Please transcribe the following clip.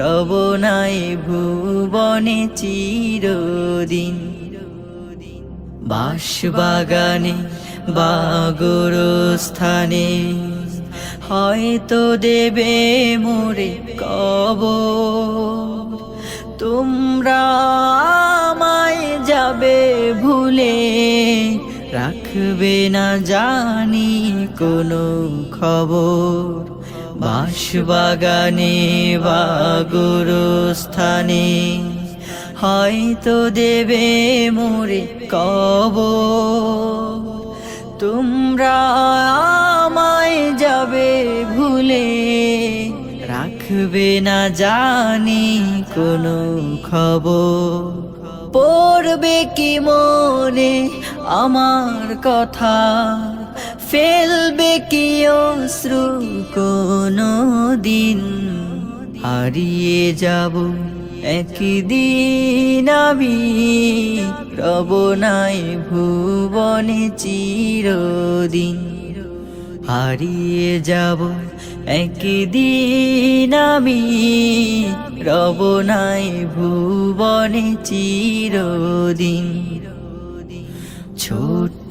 রব নাই ভুবনে চিরদিন। বাঁশবাগানে বাগর স্থানে হয়তো দেবে মোরে কব তোমরা যাবে ভুলে, রাখবে না জানি কোনো খবর। বাঁশবাগানে বাগর স্থানে হয়তো দেবে মোরে কব তোমরা আমায় যাবে ভুলে, রাখবে না জানি কোনো খবর। পড়বে কি মনে আমার কথা? ফেলবে কি অশ্রু কোনো দিন? হারিয়ে যাব একদিন আমি রব নাই ভুবনে চিরদিন। হারিয়ে যাব একদিন আমি রব নাই ভুবনে চিরদিন।